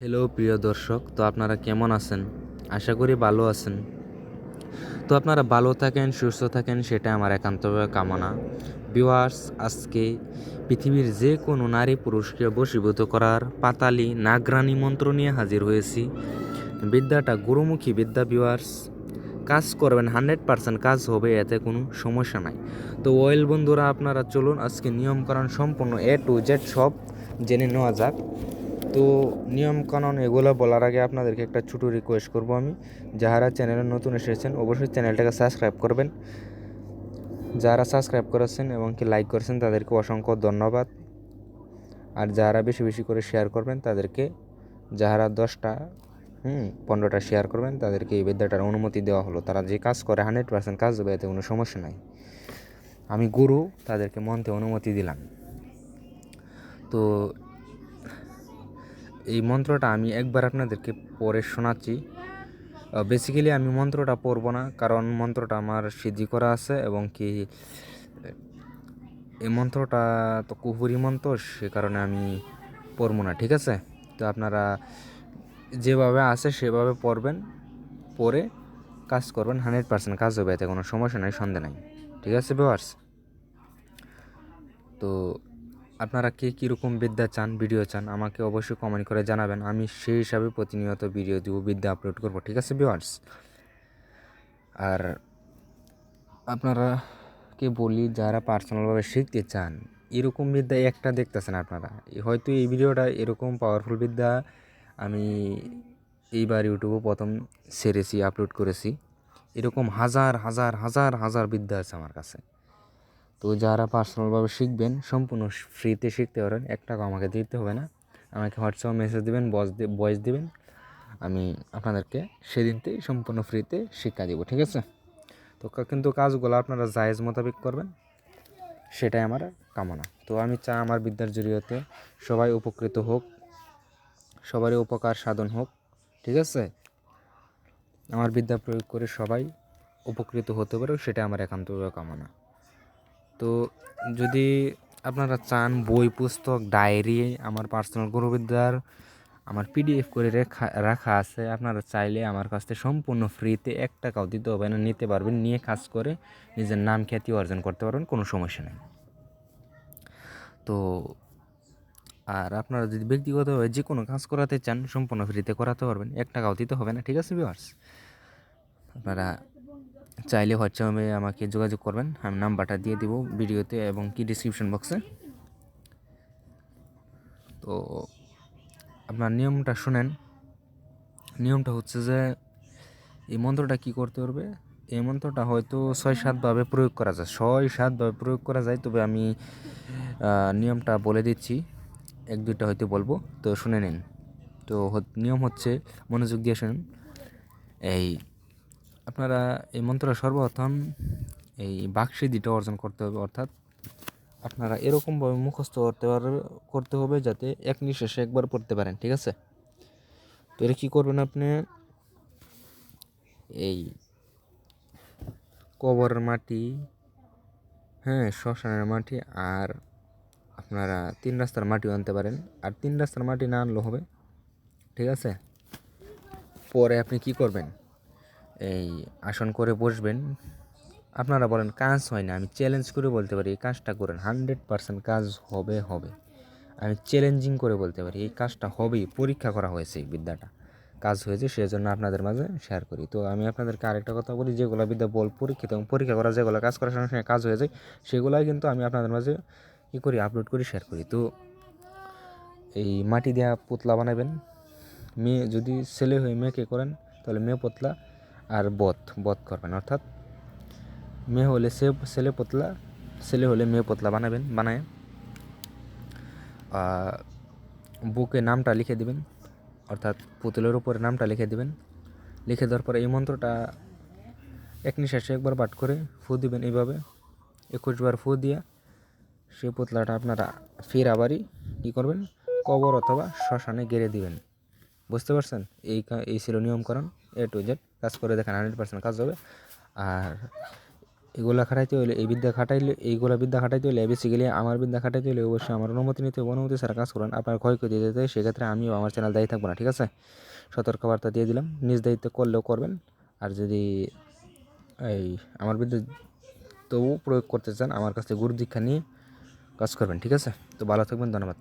Hello প্রিয় দর্শক, তো আপনারা কেমন আছেন? আশা করি ভালো আছেন। তো আপনারা ভালো থাকেন, সুস্থ থাকেন সেটা আমার একান্তভাবে কামনা। ভিউয়ার্স আজকে পৃথিবীর যে কোনো নারী পুরুষকে বশীভূত করার পাতালি নাগরানি মন্ত্র নিয়ে হাজির হয়েছি। বিদ্যাটা গুরুমুখী বিদ্যা ভিউয়ার্স কাজ করবেন, হান্ড্রেড পার্সেন্ট কাজ হবে, এতে কোনো সমস্যা নাই। তো ওয়েল বন্ধুরা, আপনারা চলুন আজকে নিয়মকানুন সম্পূর্ণ এ টু জেড সব জেনে নেওয়া যাক। তো নিয়মকানুন এগুলো বলার আগে আপনাদেরকে একটা ছোটো রিকোয়েস্ট করব আমি। যারা চ্যানেলে নতুন এসেছেন, অবশ্যই চ্যানেলটাকে সাবস্ক্রাইব করবেন। যারা সাবস্ক্রাইব করেছেন এবং কি লাইক করেছেন, তাদেরকে অসংখ্য ধন্যবাদ। আর যারা বেশি বেশি করে শেয়ার করবেন, তাদেরকে যারা দশটা, হুম, পনেরোটা শেয়ার করবেন, তাদেরকে এই বিদ্যাটার অনুমতি দেওয়া হলো। তারা যে কাজ করে হান্ড্রেড পার্সেন্ট কাজ দেবে এতে কোনো সমস্যা নাই। আমি গুরু, তাদেরকে মন্ত্রে অনুমতি দিলাম। তো এই মন্ত্রটা আমি একবার আপনাদেরকে পরে শোনাচ্ছি। বেসিক্যালি আমি মন্ত্রটা পড়ব না, কারণ মন্ত্রটা আমার সিদ্ধি করা আছে এবং কি, এই মন্ত্রটা তো কুহুরি মন্ত্র, সে কারণে আমি পড়ব না, ঠিক আছে? তো আপনারা যেভাবে আছে সেভাবে পড়বেন পরে কাজ করবেন, হান্ড্রেড পার্সেন্ট কাজ হবে, এতে কোনো সমস্যা নাই, সন্দেহ নাই, ঠিক আছে ভিউয়ার্স তো আপনারা কে কীরকম বিদ্যা চান ভিডিও চান, আমাকে অবশ্যই কমেন্ট করে জানাবেন। আমি সেই হিসাবে প্রতিনিয়ত ভিডিও দিব, বিদ্যা আপলোড করব, ঠিক আছে ভিওয়ার্স আর আপনারা কে বলি, যারা পার্সোনালভাবে শিখতে চান, এরকম বিদ্যা একটা দেখতেছেন আপনারা। হয়তো এই ভিডিওটা এরকম পাওয়ারফুল বিদ্যা, আমি এইবার ইউটিউবে প্রথম সেরেছি আপলোড করেছি। এরকম হাজার হাজার হাজার হাজার বিদ্যা আছে আমার কাছে। তো যারা পার্সোনালভাবে শিখবেন, সম্পূর্ণ ফ্রিতে শিখতে পারেন। এক টাকা আমাকে দিতে হবে না। আমাকে হোয়াটসঅ্যাপ মেসেজ দেবেন বস ভয়েস দেবেন। আমি আপনাদেরকে সেদিনতেই সম্পূর্ণ ফ্রিতে শিক্ষা দেবো, ঠিক আছে? তো কিন্তু কাজগুলো আপনারা জায়েজ মোতাবেক করবেন, সেটাই আমার কামনা। তো আমি চাই আমার বিদ্যার জড়িয়তে সবাই উপকৃত হোক, সবারই উপকার সাধন হোক, ঠিক আছে? আমার বিদ্যা প্রয়োগ করে সবাই উপকৃত হতে পারে সেটা আমার একান্ত কামনা। তো যদি আপনারা চান বই, পুস্তক, ডায়েরি, আমার পার্সোনাল গুরুবিদ্যার আমার পিডিএফ করে রেখা, রাখা আছে, আপনারা চাইলে আমার কাছ থেকে সম্পূর্ণ ফ্রিতে এক টাকাও দিতে হবে না, নিতে পারবেন, নিয়ে কাজ করে নিজের নাম, খ্যাতি অর্জন করতে পারবেন, কোনো সমস্যা নেই। তো আর আপনারা যদি ব্যক্তিগতভাবে যে কোনো কাজ করাতে চান, সম্পূর্ণ ফ্রিতে করাতে পারবেন, এক টাকাও দিতে হবে না, ঠিক আছে ভিউয়ার্স আপনারা চাইলে হোয়াটসঅ্যাপে আমাকে যোগাযোগ করবেন। আমি নাম্বারটা দিয়ে দিব ভিডিওতে এবং কি ডিসক্রিপশন বক্সে তো আপনার নিয়মটা শুনেন। নিয়মটা হচ্ছে যে, এই মন্ত্রটা কি করতে পারবে? এই মন্ত্রটা হয়তো ছয় সাতভাবে প্রয়োগ করা যায়। ছয় সাতভাবে প্রয়োগ করা যায়, তবে আমি নিয়মটা বলে দিচ্ছি। এক দুইটা হয়তো বলব। তো শুনে নিন। তো নিয়ম হচ্ছে, মনোযোগ দিয়ে শুনুন। এই আপনারা এই মন্ত্রটা সর্বপ্রথম এই বাকসিদ্ধিটা অর্জন করতে হবে, অর্থাৎ আপনারা এরকমভাবে মুখস্থ করতে পারবে, করতে হবে যাতে এক নিঃশ্বাসে একবার পড়তে পারেন, ঠিক আছে? তো এটা কী করবেন আপনি? এই কবরের মাটি হ্যাঁ শ্মশানের মাটি আর আপনারা তিন রাস্তার মাটিও আনতে পারেন। আর তিন রাস্তার মাটি না আনলেও হবে, ঠিক আছে? পরে আপনি কি করবেন? এই আসন করে বসবেন। আপনারা বলেন, কাজ হয় না, আমি চ্যালেঞ্জ করে বলতে পারি, এই কাজটা করেন। হান্ড্রেড পার্সেন্ট কাজ হবে হবে। আমি চ্যালেঞ্জিং করে বলতে পারি, এই কাজটা হবেই, পরীক্ষা করা হয়েছে এই বিদ্যাটা। কাজ হয়েছে, সেজন্য আপনাদের মাঝে শেয়ার করি। তো আমি আপনাদেরকে আরেকটা কথা বলি, যেগুলো বিদ্যা বল পরীক্ষিত, এবং পরীক্ষা করা, যেগুলো কাজ করার সঙ্গে সঙ্গে কাজ হয়ে যায়, সেগুলাই কিন্তু আমি আপনাদের মাঝে কী করি আপলোড করি শেয়ার করি। তো এই মাটি দেওয়া পুতলা বানাবেন মেয়ে যদি ছেলে হয়ে মেয়েকে করেন, তাহলে মেয়ে পুতলা আর বধ বধ করবেন, অর্থাৎ মেয়ে হলে সে, ছেলে পুতলা, ছেলে হলে মেয়ে পুতলা বানাবেন, বানায়। বুকে নামটা লিখে দিবেন, অর্থাৎ পুতুলের উপরে নামটা লিখে দিবেন। লিখে দেওয়ার পরে এই মন্ত্রটা এক নিঃশ্বাসে একবার পাঠ করে ফু দিবেন এইভাবে। একুশ বার ফু দিয়া সেই পুতলাটা আপনারা ফের আবারই কী করবেন? কবর অথবা শ্মশানে গেড়ে দিবেন। বুঝতে পারছেন? এই এই ছিল নিয়মকরণ এ টু জেড কাজ করে দেখেন হান্ড্রেড পার্সেন্ট কাজ হবে। আর এগুলো খাটাইতে হলে এই বিদ্যা খাটাইলে, এইগুলো বিদ্যা খাটাইতে হলে বেসিক্যালি আমার বিদ্যা খাটাইতে হলে অবশ্যই আমার অনুমতি নিতে হবে। অনুমতি ছাড়া কাজ করেন, আপনার ক্ষয়ক্ষতি দিতে সেক্ষেত্রে আমিও আমার চ্যানেল দায়ী থাকব না, ঠিক আছে? সতর্কবার্তা দিয়ে দিলাম, নিজ দায়িত্ব করলেও করবেন। আর যদি এই আমার বিদ্যুৎ তবু প্রয়োগ করতে চান, আমার কাছ থেকে গুরু দীক্ষা নিয়ে কাজ করবেন, ঠিক আছে? তো ভালো থাকবেন, ধন্যবাদ।